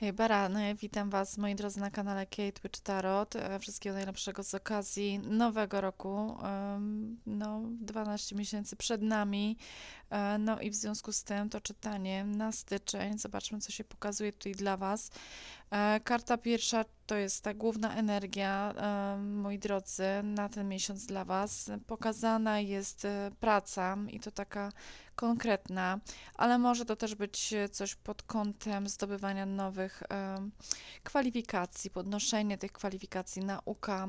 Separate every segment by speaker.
Speaker 1: Hej Barany, witam Was moi drodzy na kanale Kate Witch Tarot. E, Wszystkiego najlepszego z okazji nowego roku. No, 12 miesięcy przed nami. E, No i w związku z tym to czytanie na styczeń. Zobaczmy, co się pokazuje tutaj dla Was. E, Karta pierwsza to jest ta główna energia, e, moi drodzy, na ten miesiąc dla Was. Pokazana jest e, praca i to taka konkretna, ale może to też być coś pod kątem zdobywania nowych kwalifikacji, podnoszenie tych kwalifikacji, nauka,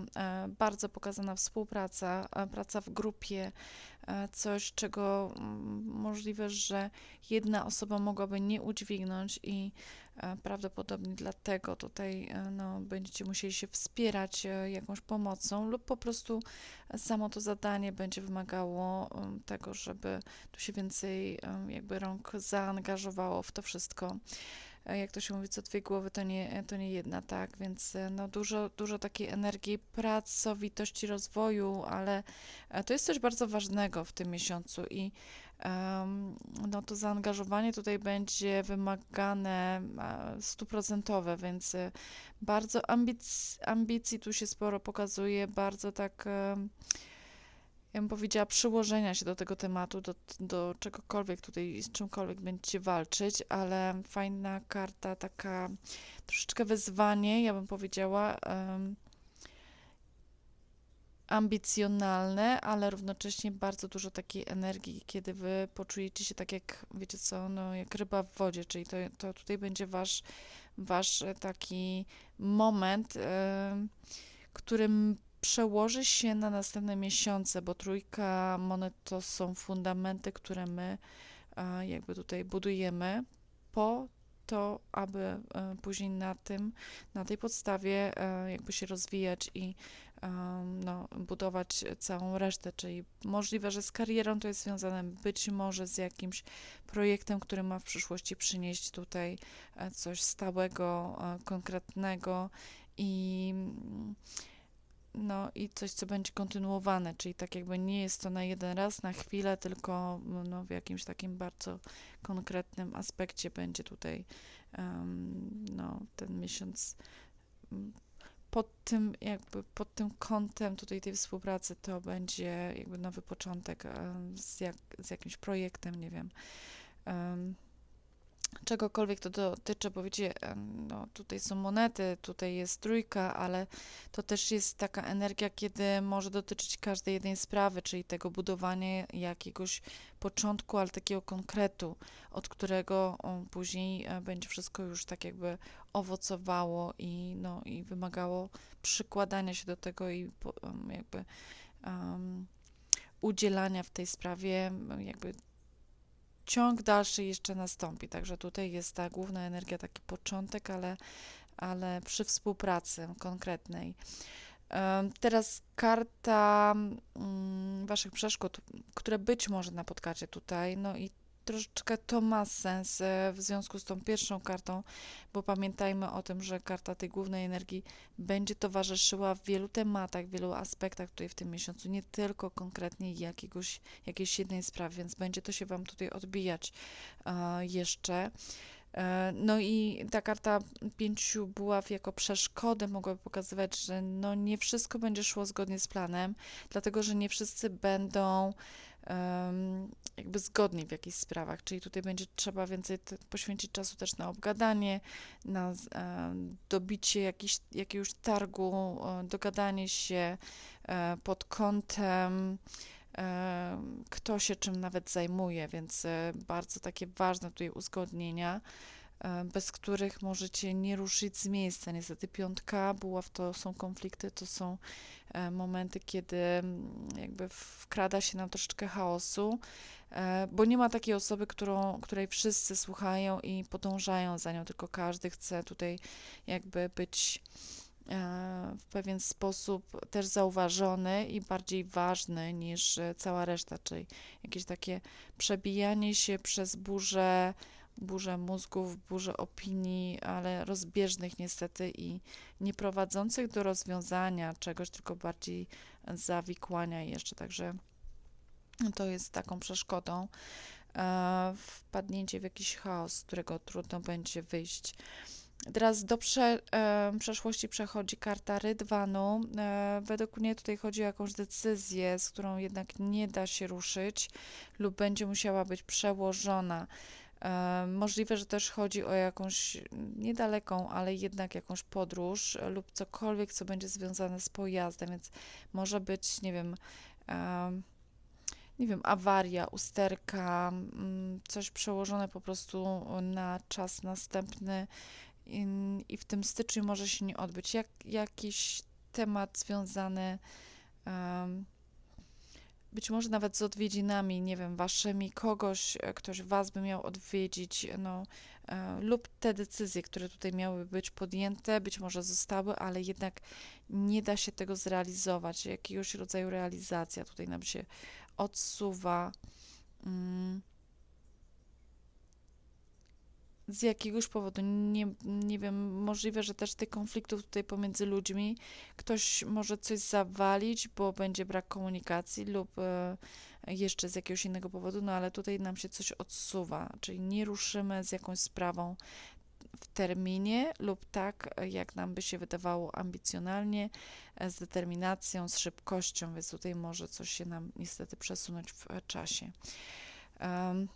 Speaker 1: bardzo pokazana współpraca, praca w grupie, coś, czego mm, możliwe, że jedna osoba mogłaby nie udźwignąć i e, prawdopodobnie dlatego tutaj e, no, będziecie musieli się wspierać e, jakąś pomocą lub po prostu samo to zadanie będzie wymagało em, tego, żeby tu się więcej em, jakby rąk zaangażowało w to wszystko. E, Jak to się mówi, co dwie głowy, to nie, to nie jedna, tak? Więc e, no, dużo, dużo takiej energii, pracowitości, rozwoju, ale e, to jest coś bardzo ważnego w tym miesiącu i em, no, to zaangażowanie tutaj będzie wymagane stuprocentowe, więc bardzo ambic, ambicji tu się sporo pokazuje, bardzo tak em, ja bym powiedziała, przyłożenia się do tego tematu, do, do czegokolwiek tutaj, z czymkolwiek będziecie walczyć, ale fajna karta, taka troszeczkę wyzwanie, ja bym powiedziała, em, ambicjonalne, ale równocześnie bardzo dużo takiej energii, kiedy wy poczujecie się tak jak, wiecie co, no jak ryba w wodzie, czyli to, to tutaj będzie wasz, wasz taki moment, którym przełoży się na następne miesiące, bo trójka monet to są fundamenty, które my e, jakby tutaj budujemy po to, aby e, później na tym, na tej podstawie e, jakby się rozwijać i no, budować całą resztę, czyli możliwe, że z karierą to jest związane być może z jakimś projektem, który ma w przyszłości przynieść tutaj coś stałego, konkretnego i no i coś, co będzie kontynuowane, czyli tak jakby nie jest to na jeden raz, na chwilę, tylko no, w jakimś takim bardzo konkretnym aspekcie będzie tutaj em, no, ten miesiąc pod tym jakby pod tym kątem tutaj tej współpracy to będzie jakby nowy początek em, z, jak, z jakimś projektem, nie wiem. em, Czegokolwiek to dotyczy, bo wiecie, no, tutaj są monety, tutaj jest trójka, ale to też jest taka energia, kiedy może dotyczyć każdej jednej sprawy, czyli tego budowania jakiegoś początku, ale takiego konkretu, od którego później e, będzie wszystko już tak jakby owocowało i, no, i wymagało przykładania się do tego i jakby em, udzielania w tej sprawie jakby ciąg dalszy jeszcze nastąpi. Także tutaj jest ta główna energia, taki początek, ale, ale przy współpracy konkretnej. Teraz karta mm, Waszych przeszkód, które być może napotkacie tutaj, no i troszeczkę to ma sens e, w związku z tą pierwszą kartą, bo pamiętajmy o tym, że karta tej głównej energii będzie towarzyszyła w wielu tematach, w wielu aspektach tutaj w tym miesiącu, nie tylko konkretnie jakiegoś, jakiejś jednej sprawy, więc będzie to się Wam tutaj odbijać e, jeszcze. E, No i ta karta pięciu buław jako przeszkodę mogłaby pokazywać, że no nie wszystko będzie szło zgodnie z planem, dlatego że nie wszyscy będą jakby zgodni w jakichś sprawach, czyli tutaj będzie trzeba więcej poświęcić czasu też na obgadanie, na dobicie jakiś, jakiegoś targu, e, dogadanie się e, pod kątem kto się czym nawet zajmuje, więc e, bardzo takie ważne tutaj uzgodnienia, bez których możecie nie ruszyć z miejsca. Niestety piątka, buław to są konflikty, to są e, momenty, kiedy mm, jakby wkrada się nam troszeczkę chaosu, e, bo nie ma takiej osoby, którą, której wszyscy słuchają i podążają za nią, tylko każdy chce tutaj jakby być e, w pewien sposób też zauważony i bardziej ważny niż e, cała reszta, czyli jakieś takie przebijanie się przez burzę, burzę mózgów, burzę opinii, ale rozbieżnych niestety i nie prowadzących do rozwiązania czegoś, tylko bardziej zawikłania jeszcze, także to jest taką przeszkodą. E, wpadnięcie w jakiś chaos, z którego trudno będzie wyjść. Teraz do prze, e, przeszłości przechodzi karta Rydwanu. E, według mnie tutaj chodzi o jakąś decyzję, z którą jednak nie da się ruszyć lub będzie musiała być przełożona. E, możliwe, że też chodzi o jakąś niedaleką, ale jednak jakąś podróż e, lub cokolwiek, co będzie związane z pojazdem, więc może być, nie wiem, e, nie wiem, awaria, usterka, mm, coś przełożone po prostu na czas następny i, w tym styczniu może się nie odbyć. Jak, jakiś temat związany być może nawet z odwiedzinami, nie wiem, waszymi, kogoś, e, ktoś was by miał odwiedzić, no, e, lub te decyzje, które tutaj miały być podjęte, być może zostały, ale jednak nie da się tego zrealizować. Jakiegoś rodzaju realizacja tutaj nam się odsuwa. Mm. Z jakiegoś powodu, nie, nie wiem, możliwe, że też tych konfliktów tutaj pomiędzy ludźmi, ktoś może coś zawalić, bo będzie brak komunikacji lub e, jeszcze z jakiegoś innego powodu, no ale tutaj nam się coś odsuwa, czyli nie ruszymy z jakąś sprawą w terminie lub tak, jak nam by się wydawało ambicjonalnie, e, z determinacją, z szybkością, więc tutaj może coś się nam niestety przesunąć w czasie. Um,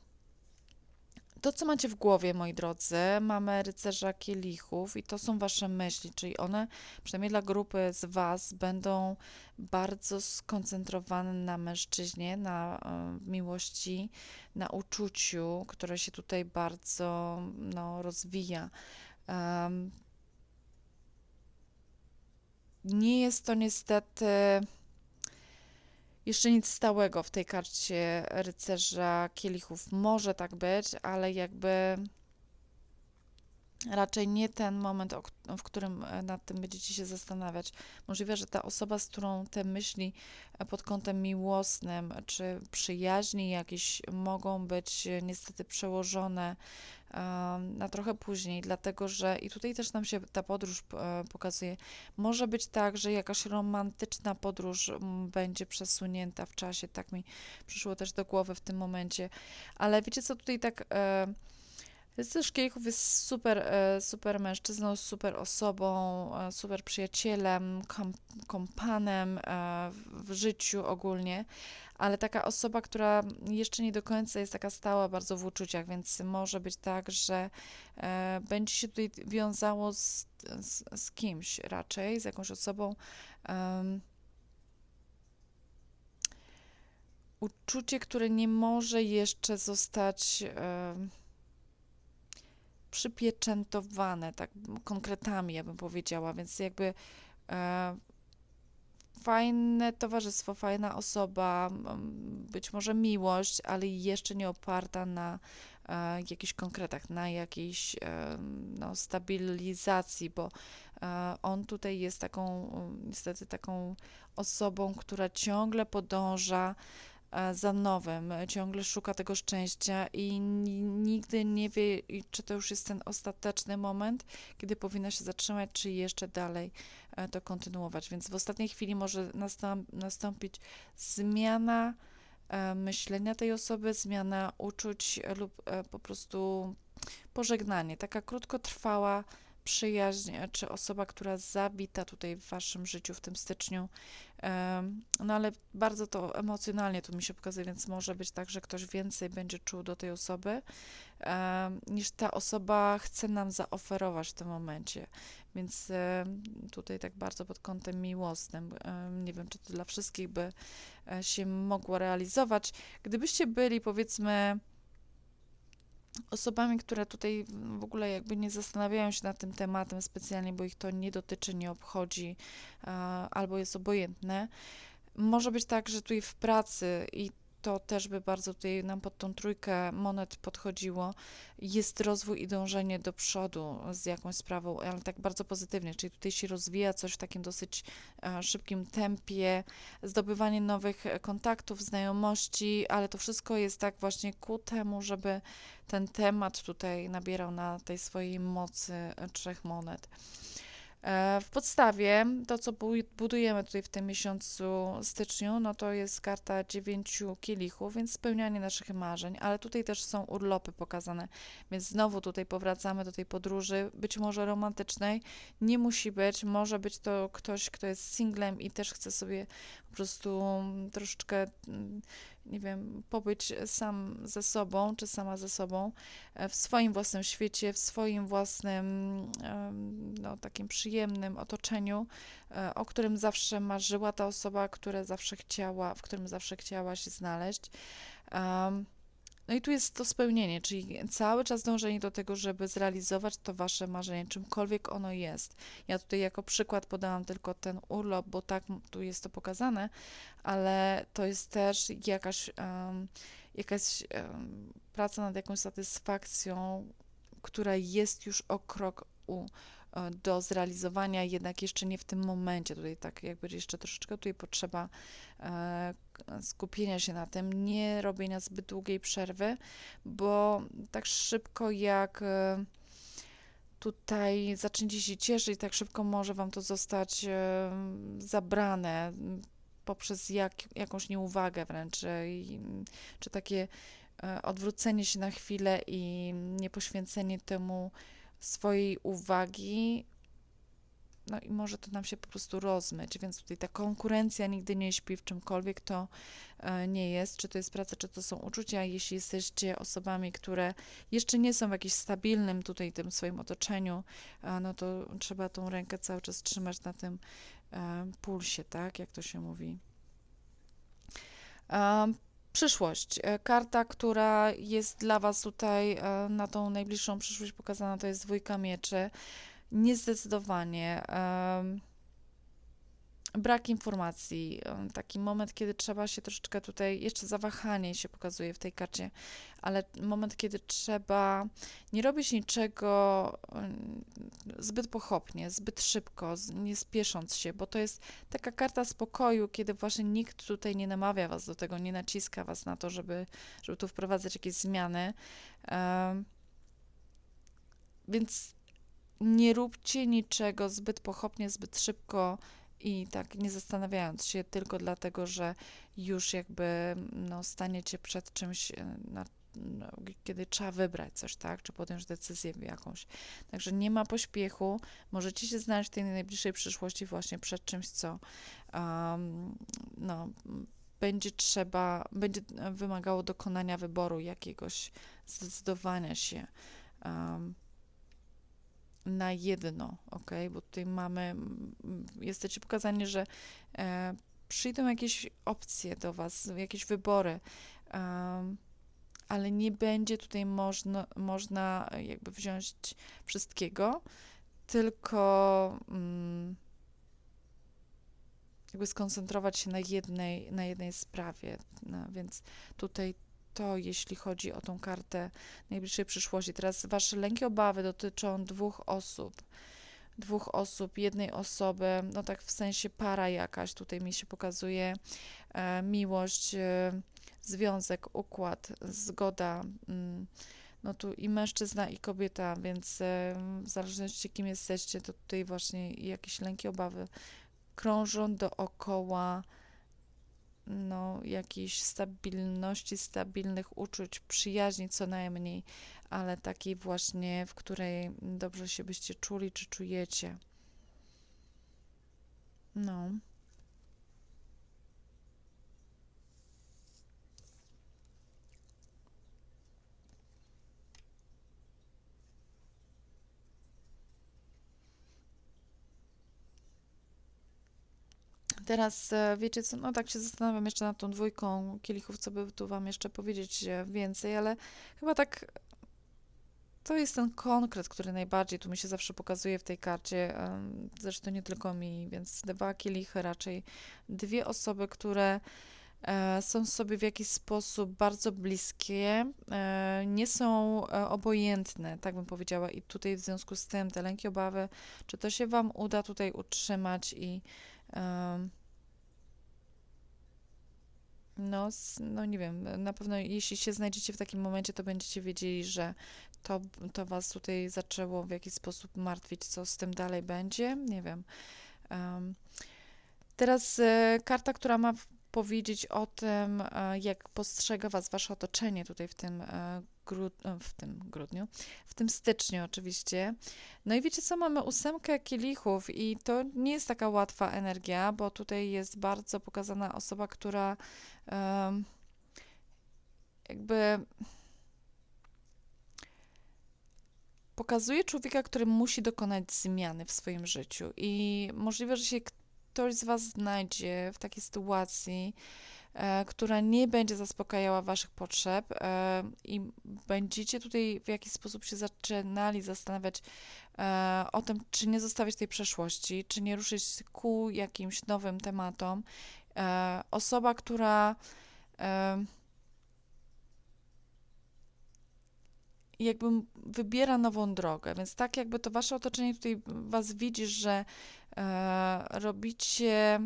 Speaker 1: to, co macie w głowie, moi drodzy, mamy rycerza kielichów i to są wasze myśli, czyli one, przynajmniej dla grupy z was, będą bardzo skoncentrowane na mężczyźnie, na y, miłości, na uczuciu, które się tutaj bardzo no, rozwija. Um, nie jest to niestety jeszcze nic stałego w tej karcie rycerza kielichów. Może tak być, ale jakby raczej nie ten moment, w którym e, nad tym będziecie się zastanawiać. Możliwe, że ta osoba, z którą te myśli e, pod kątem miłosnym czy przyjaźni jakieś mogą być e, niestety przełożone na trochę później, dlatego że i tutaj też nam się ta podróż pokazuje. Może być tak, że jakaś romantyczna podróż będzie przesunięta w czasie, tak mi przyszło też do głowy w tym momencie, ale wiecie co tutaj tak Rycerz Kielichów jest super, e, super mężczyzną, super osobą, e, super przyjacielem, kom, kompanem e, w życiu ogólnie, ale taka osoba, która jeszcze nie do końca jest taka stała bardzo w uczuciach, więc może być tak, że będzie się tutaj wiązało z, z, z kimś raczej, z jakąś osobą. uczucie, które nie może jeszcze zostać przypieczętowane, tak konkretami, ja bym powiedziała, więc jakby e, fajne towarzystwo, fajna osoba, być może miłość, ale jeszcze nie oparta na e, jakichś konkretach, na jakiejś e, no, stabilizacji, bo e, on tutaj jest taką, niestety taką osobą, która ciągle podąża za nowym, ciągle szuka tego szczęścia i nigdy nie wie, czy to już jest ten ostateczny moment, kiedy powinna się zatrzymać, czy jeszcze dalej e, to kontynuować. Więc w ostatniej chwili może nastąpić zmiana e, myślenia tej osoby, zmiana uczuć lub po prostu pożegnanie. Taka krótkotrwała przyjaźń, czy osoba, która zawita tutaj w waszym życiu w tym styczniu. No ale bardzo to emocjonalnie tu mi się pokazuje, więc może być tak, że ktoś więcej będzie czuł do tej osoby, niż ta osoba chce nam zaoferować w tym momencie. Więc tutaj tak bardzo pod kątem miłosnym. Nie wiem, czy to dla wszystkich by e, się mogło realizować. Gdybyście byli, powiedzmy, osobami, które tutaj w ogóle jakby nie zastanawiają się nad tym tematem specjalnie, bo ich to nie dotyczy, nie obchodzi albo jest obojętne. Może być tak, że tutaj w pracy i to też by bardzo tutaj nam pod tą trójkę monet podchodziło, jest rozwój i dążenie do przodu z jakąś sprawą, ale tak bardzo pozytywnie, czyli tutaj się rozwija coś w takim dosyć e, szybkim tempie, zdobywanie nowych kontaktów, znajomości, ale to wszystko jest tak właśnie ku temu, żeby ten temat tutaj nabierał na tej swojej mocy trzech monet. E, W podstawie to, co budujemy tutaj w tym miesiącu styczniu, no to jest karta dziewięciu kielichów, więc spełnianie naszych marzeń, ale tutaj też są urlopy pokazane, więc znowu tutaj powracamy do tej podróży, być może romantycznej, nie musi być, może być to ktoś, kto jest singlem i też chce sobie po prostu mm, troszeczkę, mm, nie wiem, pobyć sam ze sobą, czy sama ze sobą, e, w swoim własnym świecie, w swoim własnym, no, takim przyjemnym otoczeniu, e, o którym zawsze marzyła ta osoba, które zawsze chciała, w którym zawsze chciała się znaleźć. Em, no i tu jest to spełnienie, czyli cały czas dążenie do tego, żeby zrealizować to wasze marzenie, czymkolwiek ono jest. Ja tutaj jako przykład podałam tylko ten urlop, bo tak tu jest to pokazane, ale to jest też jakaś, em, jakaś em, praca nad jakąś satysfakcją, która jest już o krok u, do zrealizowania, jednak jeszcze nie w tym momencie. Tutaj tak jakby jeszcze troszeczkę tutaj potrzeba e, skupienia się na tym, nie robienia zbyt długiej przerwy, bo tak szybko jak e, tutaj zaczniecie się cieszyć, tak szybko może Wam to zostać e, zabrane m, poprzez jak, jakąś nieuwagę wręcz, e, czy takie e, odwrócenie się na chwilę i niepoświęcenie temu swojej uwagi, no i może to nam się po prostu rozmyć, więc tutaj ta konkurencja nigdy nie śpi w czymkolwiek to e, nie jest, czy to jest praca, czy to są uczucia. Jeśli jesteście osobami, które jeszcze nie są w jakimś stabilnym tutaj tym swoim otoczeniu, e, no to trzeba tą rękę cały czas trzymać na tym e, pulsie, tak, jak to się mówi. Przyszłość. E, Karta, która jest dla Was tutaj e, na tą najbliższą przyszłość pokazana, to jest dwójka mieczy. Niezdecydowanie. em, Brak informacji. Taki moment, kiedy trzeba się troszeczkę tutaj, jeszcze zawahanie się pokazuje w tej karcie, ale moment, kiedy trzeba nie robić niczego zbyt pochopnie, zbyt szybko, nie spiesząc się, bo to jest taka karta spokoju, kiedy właśnie nikt tutaj nie namawia Was do tego, nie naciska Was na to, żeby, żeby tu wprowadzać jakieś zmiany. Więc nie róbcie niczego zbyt pochopnie, zbyt szybko i tak nie zastanawiając się tylko dlatego, że już jakby no, staniecie przed czymś, e, na, no, kiedy trzeba wybrać coś, tak, czy podjąć decyzję jakąś. Także nie ma pośpiechu, możecie się znaleźć w tej najbliższej przyszłości właśnie przed czymś, co um, no, będzie trzeba, będzie wymagało dokonania wyboru jakiegoś, zdecydowania się. Um, na jedno, ok? Bo tutaj mamy, mm, jesteście pokazani, że e, przyjdą jakieś opcje do Was, jakieś wybory, ale nie będzie tutaj można, można jakby wziąć wszystkiego, tylko mm, jakby skoncentrować się na jednej, na jednej sprawie. No, więc tutaj to, jeśli chodzi o tą kartę najbliższej przyszłości. Teraz Wasze lęki, obawy dotyczą dwóch osób. Dwóch osób, jednej osoby, no tak w sensie para jakaś, tutaj mi się pokazuje e, miłość, e, związek, układ, zgoda. Mm, no tu i mężczyzna, i kobieta, więc e, w zależności kim jesteście, to tutaj właśnie jakieś lęki, obawy krążą dookoła no, jakiejś stabilności, stabilnych uczuć, przyjaźni co najmniej, ale takiej właśnie, w której dobrze się byście czuli, czy czujecie. No. Teraz e, wiecie co, no tak się zastanawiam jeszcze nad tą dwójką kielichów, co by tu wam jeszcze powiedzieć e, więcej, ale chyba tak to jest ten konkret, który najbardziej tu mi się zawsze pokazuje w tej karcie, zresztą nie tylko mi, więc dwa kielichy raczej, dwie osoby, które e, są sobie w jakiś sposób bardzo bliskie, nie są obojętne, tak bym powiedziała, i tutaj w związku z tym te lęki, obawy, czy to się wam uda tutaj utrzymać i no, no nie wiem, na pewno jeśli się znajdziecie w takim momencie, to będziecie wiedzieli, że to, to was tutaj zaczęło w jakiś sposób martwić, co z tym dalej będzie, nie wiem. Em, teraz e, karta, która ma powiedzieć o tym, e, jak postrzega was wasze otoczenie tutaj w tym, gru, e, w tym grudniu, w tym styczniu oczywiście. No i wiecie co, mamy ósemkę kielichów i to nie jest taka łatwa energia, bo tutaj jest bardzo pokazana osoba, która em, jakby pokazuje człowieka, który musi dokonać zmiany w swoim życiu i możliwe, że się ktoś z Was znajdzie w takiej sytuacji, która nie będzie zaspokajała Waszych potrzeb e, i będziecie tutaj w jakiś sposób się zaczynali zastanawiać e, o tym, czy nie zostawić tej przeszłości, czy nie ruszyć ku jakimś nowym tematom. E, osoba, która e, jakby wybiera nową drogę, więc tak jakby to wasze otoczenie tutaj was widzi, że e, robicie,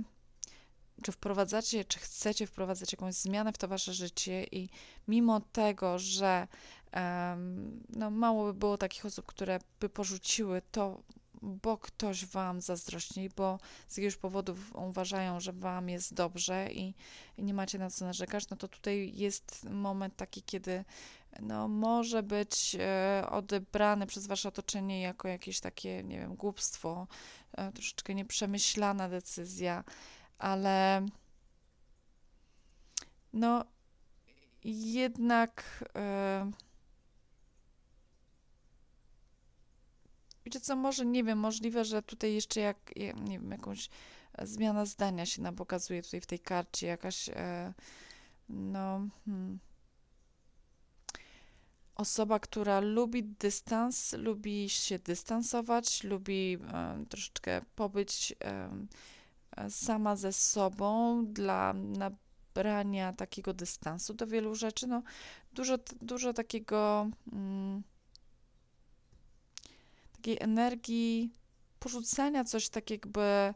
Speaker 1: czy wprowadzacie, czy chcecie wprowadzać jakąś zmianę w to wasze życie i mimo tego, że em, no, mało by było takich osób, które by porzuciły to, bo ktoś wam zazdrości, bo z jakiegoś powodu uważają, że wam jest dobrze i, i nie macie na co narzekać, no to tutaj jest moment taki, kiedy no, może być e, odebrany przez wasze otoczenie jako jakieś takie, nie wiem, głupstwo, e, troszeczkę nieprzemyślana decyzja, ale no jednak e, wiecie co, może nie wiem, możliwe, że tutaj jeszcze jak, nie wiem, jakąś zmiana zdania się nam pokazuje tutaj w tej karcie, jakaś e, no hmm, osoba, która lubi dystans, lubi się dystansować, lubi e, troszeczkę pobyć e, sama ze sobą dla nabrania takiego dystansu do wielu rzeczy. No, dużo, dużo takiego, mm, takiej energii porzucania coś tak jakby,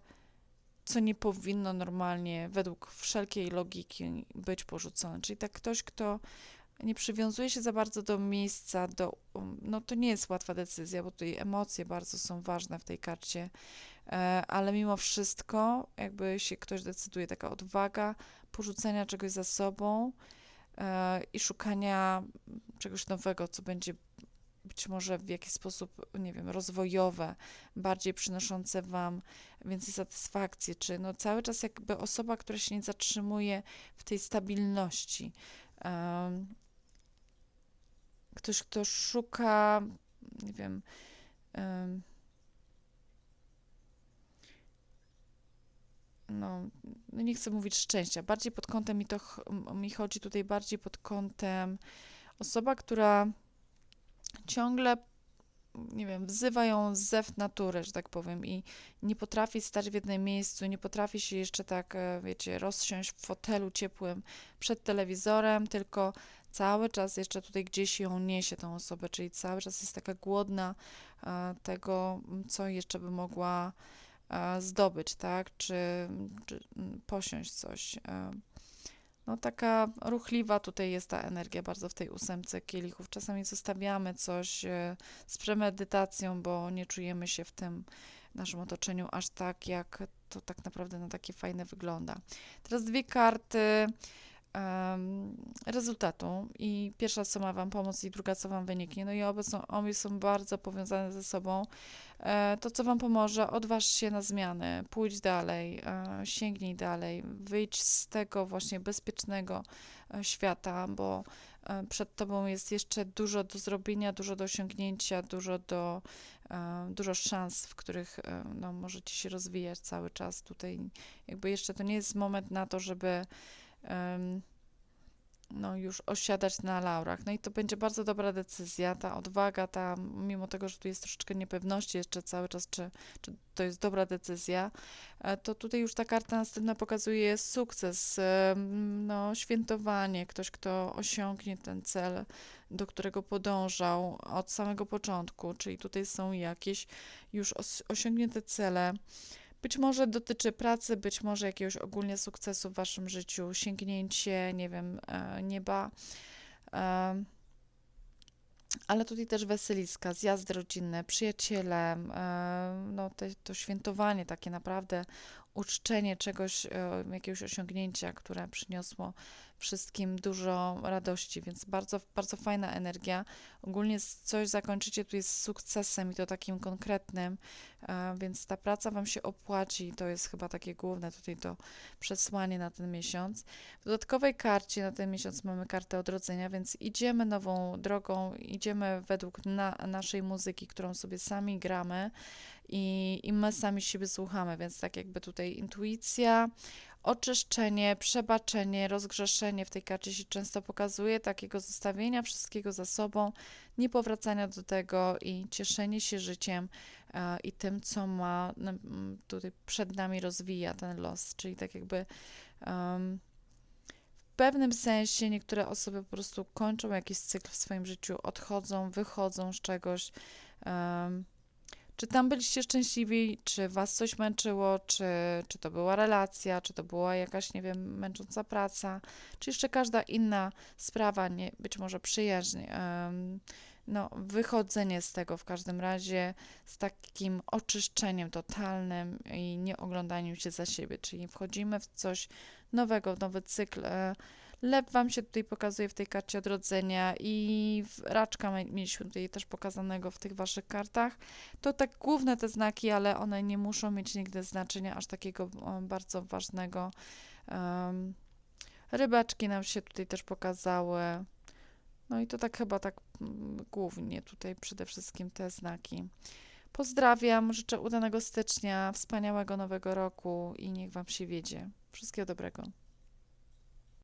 Speaker 1: co nie powinno normalnie, według wszelkiej logiki być porzucone. Czyli tak ktoś, kto nie przywiązuje się za bardzo do miejsca, do, no to nie jest łatwa decyzja, bo tutaj emocje bardzo są ważne w tej karcie, e, ale mimo wszystko, jakby się ktoś decyduje, taka odwaga porzucenia czegoś za sobą e, i szukania czegoś nowego, co będzie być może w jakiś sposób, nie wiem, rozwojowe, bardziej przynoszące wam więcej satysfakcji, czy no cały czas jakby osoba, która się nie zatrzymuje w tej stabilności. Ktoś, kto szuka, nie wiem, no, no nie chcę mówić szczęścia, bardziej pod kątem mi to mi chodzi tutaj bardziej pod kątem osoba, która ciągle, nie wiem, wzywa ją zew natury, że tak powiem, i nie potrafi stać w jednym miejscu, nie potrafi się jeszcze tak, e, wiecie, rozsiąść w fotelu ciepłym przed telewizorem, tylko cały czas jeszcze tutaj gdzieś ją niesie tą osobę, czyli cały czas jest taka głodna e, tego, co jeszcze by mogła zdobyć, tak, czy, czy posiąść coś. E, no taka ruchliwa tutaj jest ta energia bardzo w tej ósemce kielichów. Czasami zostawiamy coś e, z premedytacją, bo nie czujemy się w tym naszym otoczeniu aż tak, jak to tak naprawdę na takie fajne wygląda. Teraz dwie karty rezultatu i pierwsza, co ma Wam pomóc i druga, co Wam wyniknie. No i są, obie są bardzo powiązane ze sobą. E, to, co Wam pomoże, odważ się na zmiany, pójdź dalej, e, sięgnij dalej, wyjdź z tego właśnie bezpiecznego e, świata, bo przed Tobą jest jeszcze dużo do zrobienia, dużo do osiągnięcia, dużo do, dużo szans, w których no, możecie się rozwijać cały czas. Tutaj jakby jeszcze to nie jest moment na to, żeby no, już osiadać na laurach. No i to będzie bardzo dobra decyzja, ta odwaga, ta, mimo tego, że tu jest troszeczkę niepewności jeszcze cały czas, czy, czy to jest dobra decyzja, e, to tutaj już ta karta następna pokazuje sukces, no, świętowanie, ktoś, kto osiągnie ten cel, do którego podążał od samego początku, czyli tutaj są jakieś już os- osiągnięte cele, Być może dotyczy pracy, być może jakiegoś ogólnie sukcesu w waszym życiu, sięgnięcie, nie wiem, e, nieba. E, ale tutaj też weseliska, zjazdy rodzinne, przyjaciele, e, no te, to świętowanie takie naprawdę, uczczenie czegoś, e, jakiegoś osiągnięcia, które przyniosło wszystkim dużo radości, więc bardzo, bardzo fajna energia. Ogólnie coś zakończycie tutaj z sukcesem i to takim konkretnym, e, więc ta praca Wam się opłaci i to jest chyba takie główne tutaj to przesłanie na ten miesiąc. W dodatkowej karcie na ten miesiąc mamy kartę odrodzenia, więc idziemy nową drogą, idziemy według na, naszej muzyki, którą sobie sami gramy i, i my sami siebie słuchamy, więc tak jakby tutaj intuicja, oczyszczenie, przebaczenie, rozgrzeszenie w tej karcie się często pokazuje, takiego zostawienia wszystkiego za sobą, niepowracania do tego i cieszenie się życiem e, i tym, co ma tutaj przed nami rozwija ten los, czyli tak jakby em, w pewnym sensie niektóre osoby po prostu kończą jakiś cykl w swoim życiu, odchodzą, wychodzą z czegoś. em, czy tam byliście szczęśliwi, czy was coś męczyło, czy, czy to była relacja, czy to była jakaś, nie wiem, męcząca praca, czy jeszcze każda inna sprawa, nie, być może przyjaźń. em, no, wychodzenie z tego w każdym razie z takim oczyszczeniem totalnym i nie oglądaniem się za siebie, czyli wchodzimy w coś nowego, w nowy cykl. e, Lew Wam się tutaj pokazuje w tej karcie odrodzenia i raczka mi- mieliśmy tutaj też pokazanego w tych Waszych kartach. To tak główne te znaki, ale one nie muszą mieć nigdy znaczenia aż takiego bardzo ważnego. Em, rybaczki nam się tutaj też pokazały. No i to tak chyba tak głównie tutaj przede wszystkim te znaki. Pozdrawiam, życzę udanego stycznia, wspaniałego nowego roku i niech Wam się wiedzie. Wszystkiego dobrego.